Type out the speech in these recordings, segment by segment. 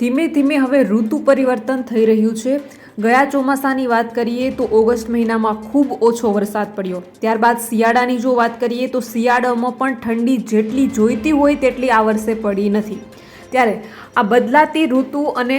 ધીમે ધીમે હવે ઋતુ પરિવર્તન થઈ રહ્યું છે. ગયા ચોમાસાની વાત કરીએ તો ઓગસ્ટ મહિનામાં ખૂબ ઓછો વરસાદ પડ્યો. ત્યારબાદ શિયાળાની જો વાત કરીએ તો શિયાળામાં પણ ઠંડી જેટલી જોઈતી હોય તેટલી આ વર્ષે પડી નથી. ત્યારે આ બદલાતી ઋતુ અને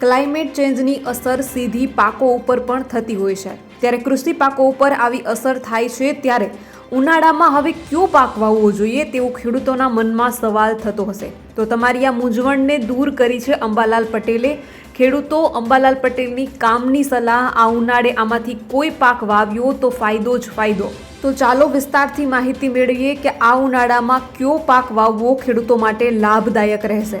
ક્લાઇમેટ ચેન્જની અસર સીધી પાકો ઉપર પણ થતી હોય છે. ત્યારે કૃષિ પાકો ઉપર આવી અસર થાય છે ત્યારે ઉનાળામાં હવે કયો પાક વાવવો જોઈએ તેવો ખેડૂતોના મનમાં સવાલ થતો હશે. તો તમારી આ મૂંઝવણને દૂર કરી છે અંબાલાલ પટેલે. ખેડૂતો, અંબાલાલ પટેલની કામની સલાહ, આ ઉનાળે આમાંથી કોઈ પાક વાવ્યો તો ફાયદો જ ફાયદો. તો ચાલો વિસ્તારથી માહિતી મેળવીએ કે આ ઉનાળામાં કયો પાક વાવવો ખેડૂતો માટે લાભદાયક રહેશે.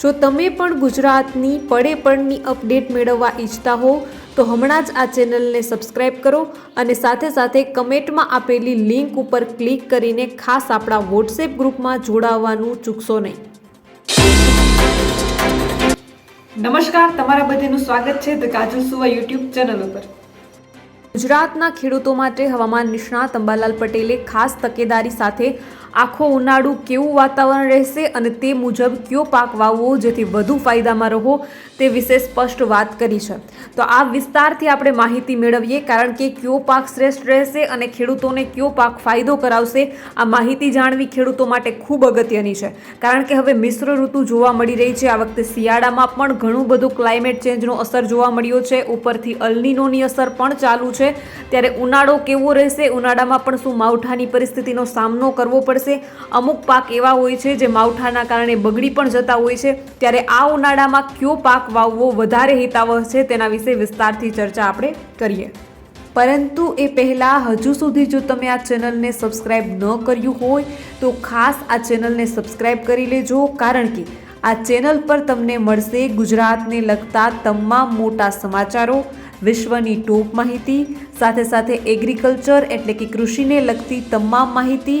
જો તમે પણ ગુજરાતની પડે પડની અપડેટ મેળવવા ઈચ્છતા હો તો હમણાં જ આ ચેનલને સબસ્ક્રાઇબ કરો અને સાથે સાથે કમેન્ટમાં આપેલી લિંક ઉપર ક્લિક કરીને ખાસ આપણા વોટ્સએપ ગ્રુપમાં જોડાવવાનું ચૂકશો નહીં. નમસ્કાર તમારા બધાનું સ્વાગત છે ધ કાજલ સુવા યુટ્યુબ ચેનલ ઉપર. ગુજરાતના ખેડૂતો માટે હવામાન નિષ્ણાત અંબાલાલ પટેલે ખાસ તકેદારી સાથે આખો ઉનાળુ કેવું વાતાવરણ રહેશે અને તે મુજબ કયો પાક વાવવો જેથી વધુ ફાયદામાં રહો તે વિશે સ્પષ્ટ વાત કરી છે. તો આ વિસ્તારથી આપણે માહિતી મેળવીએ કારણ કે કયો પાક શ્રેષ્ઠ રહેશે અને ખેડૂતોને કયો પાક ફાયદો કરાવશે, આ માહિતી જાણવી ખેડૂતો માટે ખૂબ અગત્યની છે. કારણ કે હવે મિશ્ર ઋતુ જોવા મળી રહી છે. આ વખતે શિયાળામાં પણ ઘણું બધું ક્લાઇમેટ ચેન્જનો અસર જોવા મળ્યો છે. ઉપરથી અલનીનોની અસર પણ ચાલુ છે. ત્યારે ઉનાળો કેવો રહેશે? ઉનાળામાં પણ શું માવઠાની પરિસ્થિતિનો સામનો કરવો પડશે? અમુક પાક એવા હોય છે જે માવઠાના કારણે બગડી પણ જતા હોય છે. ત્યારે આ ઉનાળામાં કયો પાક વાવવો વધારે હિતાવહ છે તેના વિશે વિસ્તારથી ચર્ચા આપણે કરીએ. પરંતુ એ પહેલાં હજુ સુધી જો તમે આ ચેનલને સબસ્ક્રાઇબ ન કર્યું હોય, તો ખાસ આ ચેનલને સબસ્ક્રાઇબ કરી લેજો. કારણ કે આ ચેનલ પર તમને મળશે ગુજરાતને લગતા તમામ મોટા સમાચારો, વિશ્વની ટોપ માહિતી, સાથે સાથે એગ્રીકલ્ચર એટલે કે કૃષિને લગતી તમામ માહિતી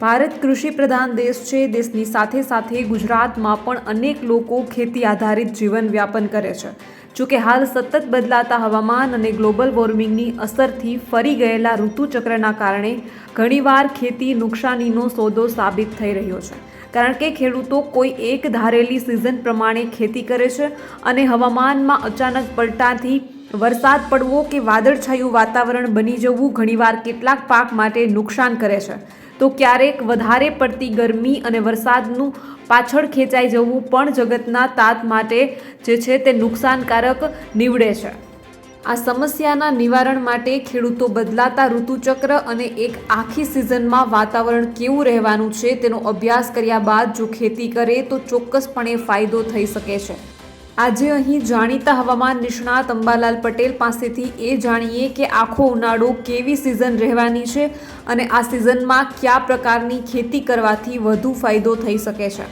ભારત કૃષિ પ્રધાન દેશ છે. દેશની સાથે સાથે ગુજરાતમાં પણ અનેક લોકો ખેતી આધારિત જીવન વ્યાપન કરે છે. જોકે હાલ સતત બદલાતા હવામાન અને ગ્લોબલ વોર્મિંગની અસરથી ફરી ગયેલા ઋતુચક્રના કારણે ઘણીવાર ખેતી નુકસાનીનો સોદો સાબિત થઈ રહ્યો છે. કારણ કે ખેડૂતો કોઈ એક ધારેલી સિઝન પ્રમાણે ખેતી કરે છે અને હવામાનમાં અચાનક પલટાથી વરસાદ પડવો કે વાદળછાયું વાતાવરણ બની જવું ઘણીવાર કેટલાક પાક માટે નુકસાન કરે છે. તો ક્યારેક વધારે પડતી ગરમી અને વરસાદનું પાછળ ખેંચાઈ જવું પણ જગતના તાત માટે જે છે તે નુકસાનકારક નીવડે છે. આ સમસ્યાના નિવારણ માટે ખેડૂતો બદલાતા ઋતુચક્ર અને એક આખી સિઝનમાં વાતાવરણ કેવું રહેવાનું છે તેનો અભ્યાસ કર્યા બાદ જો ખેતી કરે તો ચોક્કસપણે ફાયદો થઈ શકે છે. આજે અહીં જાણીતા હવામાન નિષ્ણાત અંબાલાલ પટેલ પાસેથી એ જાણીએ કે આખો ઉનાળો કેવી સિઝન રહેવાની છે અને આ સિઝનમાં કયા પ્રકારની ખેતી કરવાથી વધુ ફાયદો થઈ શકે છે.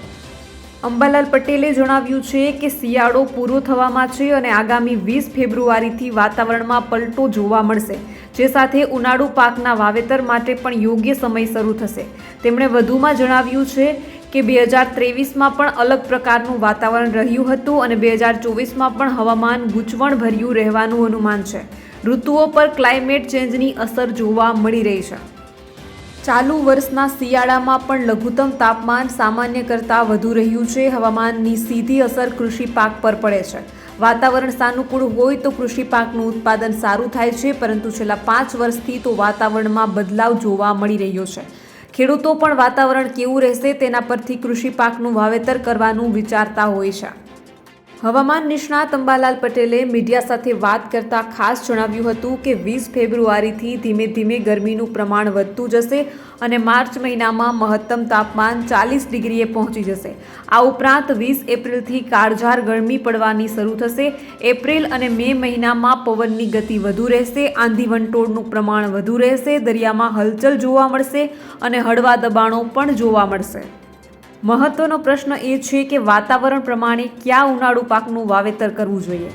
અંબાલાલ પટેલે જણાવ્યું છે કે શિયાળો પૂરો થવામાં છે અને આગામી વીસ ફેબ્રુઆરીથી વાતાવરણમાં પલટો જોવા મળશે, જે સાથે ઉનાળુ પાકના વાવેતર માટે પણ યોગ્ય સમય શરૂ થશે. તેમણે વધુમાં જણાવ્યું છે કે બે હજાર ત્રેવીસમાં પણ અલગ પ્રકારનું વાતાવરણ રહ્યું હતું અને બે હજાર ચોવીસમાં પણ હવામાન ગૂંચવણભર્યું રહેવાનું અનુમાન છે. ઋતુઓ પર ક્લાઇમેટ ચેન્જની અસર જોવા મળી રહી છે. ચાલુ વર્ષના શિયાળામાં પણ લઘુત્તમ તાપમાન સામાન્ય કરતાં વધુ રહ્યું છે. હવામાનની સીધી અસર કૃષિ પાક પર પડે છે. વાતાવરણ સાનુકૂળ હોય તો કૃષિ પાકનું ઉત્પાદન સારું થાય છે, પરંતુ છેલ્લા પાંચ વર્ષથી તો વાતાવરણમાં બદલાવ જોવા મળી રહ્યો છે. ખેડૂતો પણ વાતાવરણ કેવું રહેશે તેના પરથી કૃષિ પાકનું વાવેતર કરવાનું વિચારતા હોય છે. હવામાન નિષ્ણાત અંબાલાલ પટેલે મીડિયા સાથે વાત કરતા ખાસ જણાવ્યું હતું કે વીસ ફેબ્રુઆરીથી ધીમે ધીમે ગરમીનું પ્રમાણ વધતું જશે અને માર્ચ મહિનામાં મહત્તમ તાપમાન ચાલીસ ડિગ્રીએ પહોંચી જશે. આ ઉપરાંત વીસ એપ્રિલથી કાળઝાર ગરમી પડવાની શરૂ થશે. એપ્રિલ અને મે મહિનામાં પવનની ગતિ વધુ રહેશે, આંધી વંટોળનું પ્રમાણ વધુ રહેશે, દરિયામાં હલચલ જોવા મળશે અને હળવા દબાણો પણ જોવા મળશે. મહત્વનો પ્રશ્ન એ છે કે વાતાવરણ પ્રમાણે કયા ઉનાળુ પાકનું વાવેતર કરવું જોઈએ?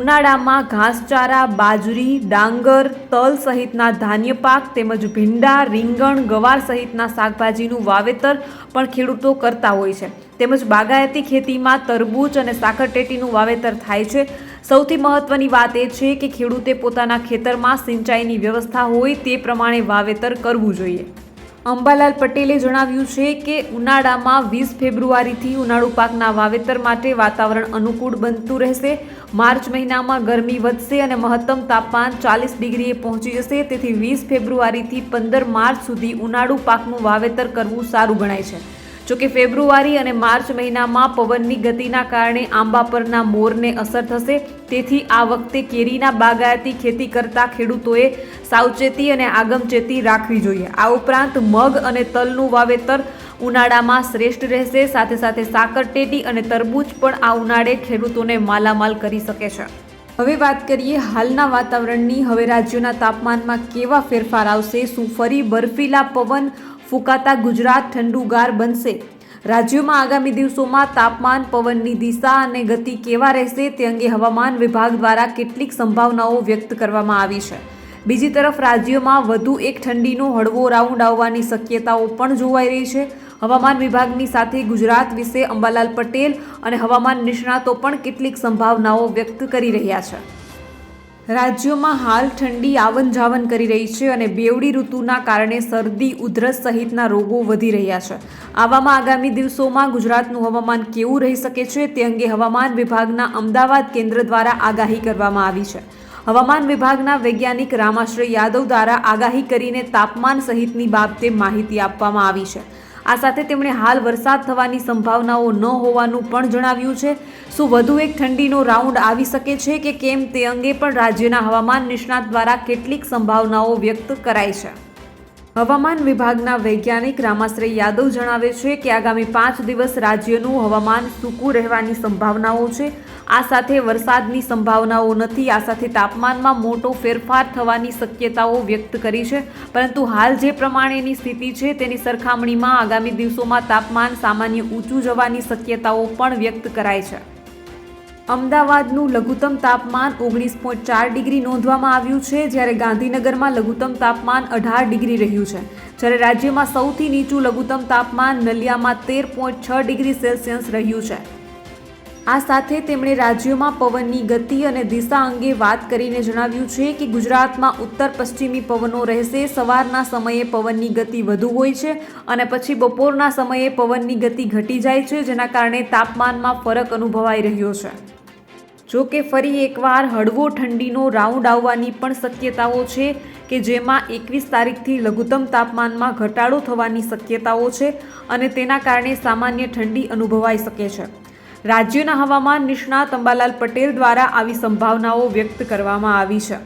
ઉનાળામાં ઘાસચારા, બાજરી, ડાંગર, તલ સહિતના ધાન્ય પાક તેમજ ભીંડા, રીંગણ, ગવાર સહિતના શાકભાજીનું વાવેતર પણ ખેડૂતો કરતા હોય છે. તેમજ બાગાયતી ખેતીમાં તરબૂચ અને સાકરટેટીનું વાવેતર થાય છે. સૌથી મહત્વની વાત એ છે કે ખેડૂતે પોતાના ખેતરમાં સિંચાઈની વ્યવસ્થા હોય તે પ્રમાણે વાવેતર કરવું જોઈએ. અંબાલાલ પટેલે જણાવ્યું છે કે ઉનાળામાં વીસ ફેબ્રુઆરીથી ઉનાળુ પાકના વાવેતર માટે વાતાવરણ અનુકૂળ બનતું રહેશે. માર્ચ મહિનામાં ગરમી વધશે અને મહત્તમ તાપમાન ચાલીસ ડિગ્રીએ પહોંચી જશે. તેથી વીસ ફેબ્રુઆરીથી પંદર માર્ચ સુધી ઉનાળુ પાકનું વાવેતર કરવું સારું ગણાય છે. જોકે ફેબ્રુઆરી અને માર્ચ મહિનામાં પવનની ગતિના કારણે આંબા પરના મોરને અસર થશે. તેથી આ વખતે કેરીના બાગાયતી ખેતી કરતા ખેડૂતોએ સાવચેતી અને આગમચેતી રાખવી જોઈએ. આ ઉપરાંત મગ અને તલનું વાવેતર ઉનાળામાં શ્રેષ્ઠ રહેશે. સાથે સાથે સાકરટેટી અને તરબૂચ પણ આ ઉનાળે ખેડૂતોને માલામાલ કરી શકે છે. હવે વાત કરીએ હાલના વાતાવરણની. હવે રાજ્યોના તાપમાનમાં કેવા ફેરફાર આવશે? શું ફરી બર્ફીલા પવન ફૂંકાતા ગુજરાત ઠંડુગાર બનશે. રાજ્યમાં આગામી દિવસોમાં તાપમાન, પવનની દિશા અને ગતિ કેવા રહેશે તે અંગે હવામાન વિભાગ દ્વારા કેટલીક સંભાવનાઓ વ્યક્ત કરવામાં આવી છે. બીજી તરફ રાજ્યમાં વધુ એક ઠંડીનો હળવો રાઉન્ડ આવવાની શક્યતાઓ પણ જોવાઈ રહી છે. હવામાન વિભાગની સાથે ગુજરાત વિશે અંબાલાલ પટેલ અને હવામાન નિષ્ણાતો પણ કેટલીક સંભાવનાઓ વ્યક્ત કરી રહ્યા છે. રાજ્યોમાં હાલ ઠંડી આવન જાવન કરી રહી છે અને બેવડી ઋતુના કારણે શરદી, ઉધરસ સહિતના રોગો વધી રહ્યા છે. આવામાં આગામી દિવસોમાં ગુજરાતનું હવામાન કેવું રહી શકે છે તે અંગે હવામાન વિભાગના અમદાવાદ કેન્દ્ર દ્વારા આગાહી કરવામાં આવી છે. હવામાન વિભાગના વૈજ્ઞાનિક રામાશ્રય યાદવ દ્વારા આગાહી કરીને તાપમાન સહિતની બાબતે માહિતી આપવામાં આવી છે. આ સાથે તેમણે હાલ વરસાદ થવાની સંભાવનાઓ ન હોવાનું પણ જણાવ્યું છે. શું વધુ એક ઠંડીનો રાઉન્ડ આવી શકે છે કે કેમ તે અંગે પણ રાજ્યના હવામાન નિષ્ણાત દ્વારા કેટલીક સંભાવનાઓ વ્યક્ત કરાઈ છે. હવામાન વિભાગના વૈજ્ઞાનિક રામાશ્રય યાદવ જણાવે છે કે આગામી પાંચ દિવસ રાજ્યનું હવામાન સૂકું રહેવાની સંભાવનાઓ છે. આ સાથે વરસાદની સંભાવનાઓ નથી, આ સાથે તાપમાનમાં મોટો ફેરફાર થવાની શક્યતાઓ વ્યક્ત કરી છે. પરંતુ હાલ જે પ્રમાણેની સ્થિતિ છે, તેની સરખામણીમાં આગામી દિવસોમાં તાપમાન સામાન્ય ઊંચું જવાની શક્યતાઓ પણ વ્યક્ત કરાય છે. અમદાવાદનું લઘુત્તમ તાપમાન ઓગણીસ પોઈન્ટ ચાર ડિગ્રી નોંધવામાં આવ્યું છે, જ્યારે ગાંધીનગરમાં લઘુત્તમ તાપમાન અઢાર ડિગ્રી રહ્યું છે. જ્યારે રાજ્યમાં સૌથી નીચું લઘુત્તમ તાપમાન નલિયામાં તેર પોઈન્ટ છ ડિગ્રી સેલ્સિયસ રહ્યું છે. આ સાથે તેમણે રાજ્યોમાં પવનની ગતિ અને દિશા અંગે વાત કરીને જણાવ્યું છે કે ગુજરાતમાં ઉત્તર પશ્ચિમી પવનો રહેશે, સવારના સમયે પવનની ગતિ વધુ હોય છે અને પછી બપોરના સમયે પવનની ગતિ ઘટી જાય છે, જેના કારણે તાપમાનમાં ફરક અનુભવાઈ રહ્યો છે. જો કે ફરી એકવાર હળવો ઠંડીનો રાઉન્ડ આવવાની પણ શક્યતાઓ છે કે જેમાં એકવીસ તારીખથી લઘુત્તમ તાપમાનમાં ઘટાડો થવાની શક્યતાઓ છે અને તેના કારણે સામાન્ય ઠંડી અનુભવાઈ શકે છે. રાજ્યના હવામાન નિષ્ણાત અંબાલાલ પટેલ દ્વારા આવી સંભાવનાઓ વ્યક્ત કરવામાં આવી છે.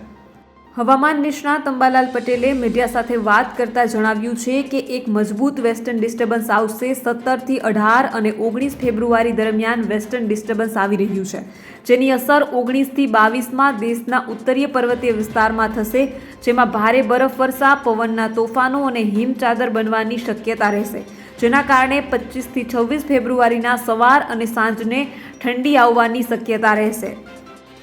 હવામાન નિષ્ણાત અંબાલાલ પટેલે મીડિયા સાથે વાત કરતા જણાવ્યું છે કે એક મજબૂત વેસ્ટર્ન ડિસ્ટર્બન્સ આવશે સત્તરથી અઢાર અને ઓગણીસ ફેબ્રુઆરી દરમિયાન વેસ્ટર્ન ડિસ્ટર્બન્સ આવી રહ્યું છે. જેની અસર ઓગણીસથી બાવીસમાં દેશના ઉત્તરીય પર્વતીય વિસ્તારમાં થશે, જેમાં ભારે બરફવર્ષા પવનના તોફાનો અને હિમચાદર બનવાની શક્યતા રહેશે. જેના કારણે પચીસથી છવ્વીસ ફેબ્રુઆરીના સવાર અને સાંજને ઠંડી આવવાની શક્યતા રહેશે.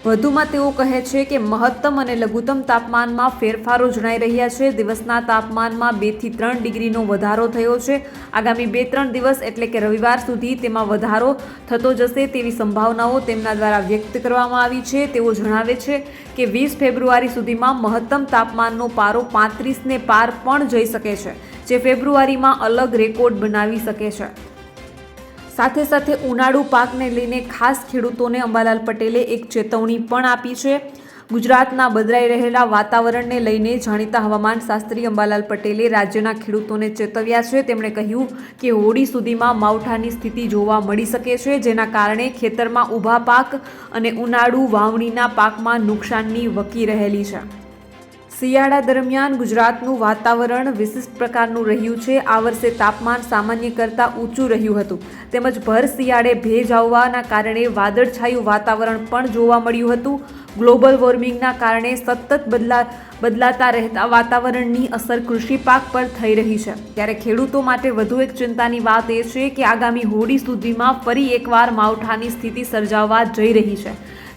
વધુમાં તેઓ કહે છે કે મહત્તમ અને લઘુત્તમ તાપમાનમાં ફેરફારો જણાઈ રહ્યા છે. દિવસના તાપમાનમાં બેથી ત્રણ ડિગ્રીનો વધારો થયો છે. આગામી બે ત્રણ દિવસ એટલે કે રવિવાર સુધી તેમાં વધારો થતો જશે તેવી સંભાવનાઓ તેમના દ્વારા વ્યક્ત કરવામાં આવી છે. તેઓ જણાવે છે કે વીસ ફેબ્રુઆરી સુધીમાં મહત્તમ તાપમાનનો પારો પાંત્રીસને પાર પણ જઈ શકે છે, જે ફેબ્રુઆરીમાં અલગ રેકોર્ડ બનાવી શકે છે. સાથે સાથે ઉનાળુ પાકને લઈને ખાસ ખેડૂતોને અંબાલાલ પટેલે એક ચેતવણી પણ આપી છે. ગુજરાતના બદલાઈ રહેલા વાતાવરણને લઈને જાણીતા હવામાન શાસ્ત્રી અંબાલાલ પટેલે રાજ્યના ખેડૂતોને ચેતવ્યા છે. તેમણે કહ્યું કે હોળી સુધીમાં માવઠાની સ્થિતિ જોવા મળી શકે છે, જેના કારણે ખેતરમાં ઊભા પાક અને ઉનાળુ વાવણીના પાકમાં નુકસાનની વકી રહેલી છે. શિયાળા દરમિયાન ગુજરાતનું વાતાવરણ વિશિષ્ટ પ્રકારનું રહ્યું છે. આ વર્ષે તાપમાન સામાન્ય કરતાં ઊંચું રહ્યું હતું. તેમજ ભર શિયાળે ભેજ આવવાના કારણે વાદળછાયું વાતાવરણ પણ જોવા મળ્યું હતું. ગ્લોબલ વોર્મિંગના કારણે સતત બદલા, બદલાતા રહેતા વાતાવરણની અસર કૃષિ પાક પર થઈ રહી છે. ત્યારે ખેડૂતો માટે વધુ એક ચિંતાની વાત એ છે કે આગામી હોળી સુધીમાં ફરી એકવાર માવઠાની સ્થિતિ સર્જાવવા જઈ રહી છે.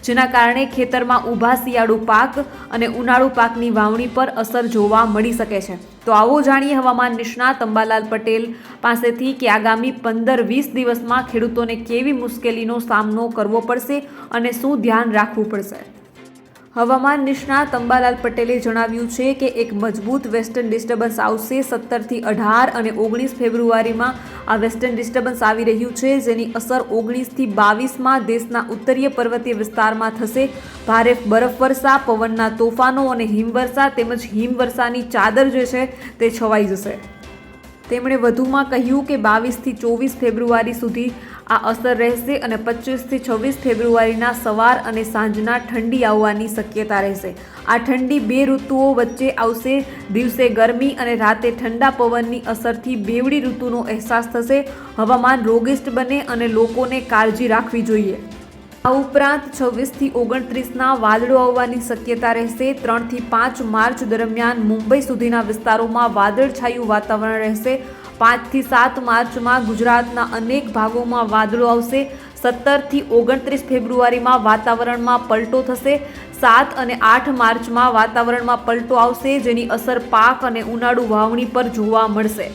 જેના કારણે ખેતરમાં ઊભા શિયાળુ પાક અને ઉનાળુ પાકની વાવણી પર અસર જોવા મળી શકે છે. તો આવો જાણીએ હવામાન નિષ્ણાત અંબાલાલ પટેલ પાસેથી કે આગામી પંદર વીસ દિવસમાં ખેડૂતોને કેવી મુશ્કેલીનો સામનો કરવો પડશે અને શું ધ્યાન રાખવું પડશે. હવામાન નિષ્ણાત અંબાલાલ પટેલે જણાવ્યું છે કે એક મજબૂત વેસ્ટર્ન ડિસ્ટર્બન્સ આવશે સત્તરથી અઢાર અને ઓગણીસ ફેબ્રુઆરીમાં. આ વેસ્ટર્ન ડિસ્ટર્બન્સ આવી રહ્યું છે, જેની અસર ઓગણીસથી બાવીસમાં દેશના ઉત્તરીય પર્વતીય વિસ્તારમાં થશે. ભારે બરફવર્ષા પવનના તોફાનો અને હિમવર્ષા તેમજ હિમવર્ષાની ચાદર જે છે તે છવાઈ જશે. તેમણે વધુમાં કહ્યું કે બાવીસથી ચોવીસ ફેબ્રુઆરી સુધી આ અસર રહેશે અને પચીસથી છવ્વીસ ફેબ્રુઆરીના સવાર અને સાંજના ઠંડી આવવાની શક્યતા રહેશે. આ ઠંડી બે ઋતુઓ વચ્ચે આવશે. દિવસે ગરમી અને રાતે ઠંડા પવનની અસરથી બેવડી ઋતુનો અહેસાસ થશે. હવામાન રોગિષ્ટ બને અને લોકોને કાળજી રાખવી જોઈએ. આ ઉપરાંત છવ્વીસથી ઓગણત્રીસના વાદળો આવવાની શક્યતા રહેશે. ત્રણથી પાંચ માર્ચ દરમિયાન મુંબઈ સુધીના વિસ્તારોમાં વાદળછાયું વાતાવરણ રહેશે. પાંચથી સાત માર્ચમાં ગુજરાતના અનેક ભાગોમાં વાદળો આવશે. સત્તરથી ઓગણત્રીસ ફેબ્રુઆરીમાં વાતાવરણમાં પલટો થશે. સાત અને આઠ માર્ચમાં વાતાવરણમાં પલટો આવશે, જેની અસર પાક અને ઉનાળુ વાવણી પર જોવા મળશે.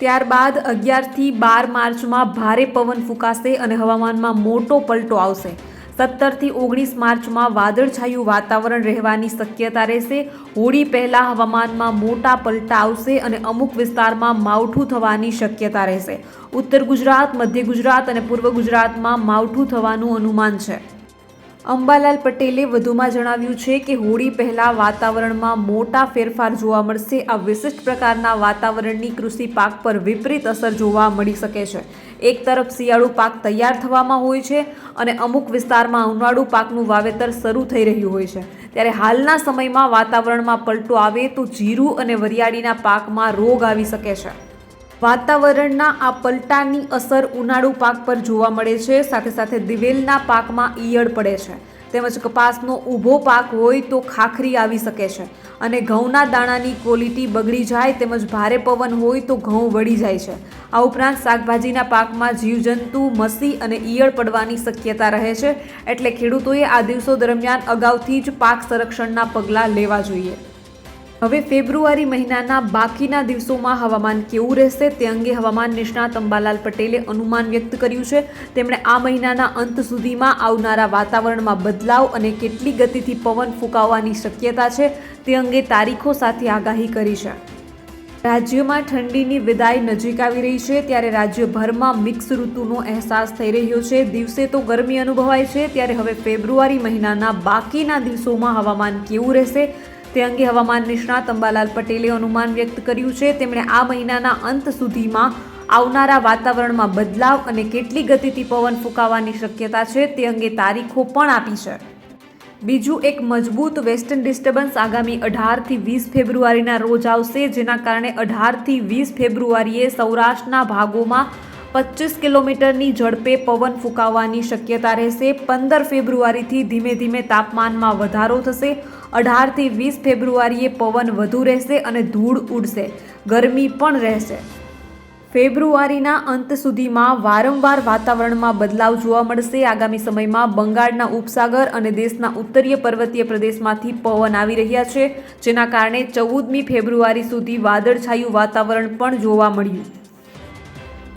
ત્યારબાદ અગિયારથી બાર માર્ચમાં ભારે પવન ફૂંકાશે અને હવામાનમાં મોટો પલટો આવશે. સત્તરથી ઓગણીસ માર્ચમાં વાદળછાયું વાતાવરણ રહેવાની શક્યતા રહેશે. હોળી પહેલાં હવામાનમાં મોટા પલટા આવશે અને અમુક વિસ્તારમાં માવઠું થવાની શક્યતા રહેશે. ઉત્તર ગુજરાત, મધ્ય ગુજરાત અને પૂર્વ ગુજરાતમાં માવઠું થવાનું અનુમાન છે. અંબાલાલ પટેલે વધુમાં જણાવ્યું છે કે હોળી પહેલા વાતાવરણમાં મોટા ફેરફાર જોવા મળશે. આ વિશિષ્ટ પ્રકારના વાતાવરણની કૃષિ પાક પર વિપરીત અસર જોવા મળી શકે છે. એક તરફ શિયાળુ પાક તૈયાર થવામાં હોય છે અને અમુક વિસ્તારમાં ઉનાળુ પાકનું વાવેતર શરૂ થઈ રહ્યું હોય છે. ત્યારે હાલના સમયમાં વાતાવરણમાં પલટો આવે તો જીરું અને વરિયાળીના પાકમાં રોગ આવી શકે છે. વાતાવરણના આ પલટાની અસર ઉનાળુ પાક પર જોવા મળે છે. સાથે સાથે દિવેલના પાકમાં ઈયળ પડે છે. તેમજ કપાસનો ઊભો પાક હોય તો ખાખરી આવી શકે છે અને ઘઉંના દાણાની ક્વોલિટી બગડી જાય તેમજ ભારે પવન હોય તો ઘઉં વળી જાય છે. આ ઉપરાંત શાકભાજીના પાકમાં જીવજંતુ, મસી અને ઈયળ પડવાની શક્યતા રહે છે. એટલે ખેડૂતોએ આ દિવસો દરમિયાન અગાઉથી જ પાક સંરક્ષણના પગલાં લેવા જોઈએ. હવે ફેબ્રુઆરી મહિનાના બાકીના દિવસોમાં હવામાન કેવું રહેશે તે અંગે હવામાન નિષ્ણાત અંબાલાલ પટેલે અનુમાન વ્યક્ત કર્યું છે. તેમણે આ મહિનાના અંત સુધીમાં આવનારા વાતાવરણમાં બદલાવ અને કેટલી ગતિથી પવન ફૂંકાવાની શક્યતા છે તે અંગે તારીખો સાથે આગાહી કરી છે. રાજ્યમાં ઠંડીની વિદાય નજીક આવી રહી છે ત્યારે રાજ્યભરમાં મિક્સ ઋતુનો અહેસાસ થઈ રહ્યો છે. દિવસે તો ગરમી અનુભવાય છે, ત્યારે હવે ફેબ્રુઆરી મહિનાના બાકીના દિવસોમાં હવામાન કેવું રહેશે તે અંગે હવામાન નિષ્ણાત અંબાલાલ પટેલે અનુમાન વ્યક્ત કર્યું છે. તેમણે આ મહિનાના અંત સુધીમાં આવનારા વાતાવરણમાં બદલાવ અને કેટલી ગતિથી પવન ફૂંકાવાની શક્યતા છે તે અંગે તારીખો પણ આપી છે. બીજું એક મજબૂત વેસ્ટર્ન ડિસ્ટર્બન્સ આગામી અઢારથી વીસ ફેબ્રુઆરીના રોજ આવશે, જેના કારણે અઢારથી વીસ ફેબ્રુઆરીએ સૌરાષ્ટ્રના ભાગોમાં પચીસ કિલોમીટરની ઝડપે પવન ફૂંકાવાની શક્યતા રહેશે. પંદર ફેબ્રુઆરીથી ધીમે ધીમે તાપમાનમાં વધારો થશે. અઢારથી વીસ ફેબ્રુઆરીએ પવન વધુ રહેશે અને ધૂળ ઉડશે. ગરમી પણ રહેશે. ફેબ્રુઆરીના અંત સુધીમાં વારંવાર વાતાવરણમાં બદલાવ જોવા મળશે. આગામી સમયમાં બંગાળના ઉપસાગર અને દેશના ઉત્તરીય પર્વતીય પ્રદેશમાંથી પવન આવી રહ્યા છે, જેના કારણે ચૌદમી ફેબ્રુઆરી સુધી વાદળછાયું વાતાવરણ પણ જોવા મળ્યું.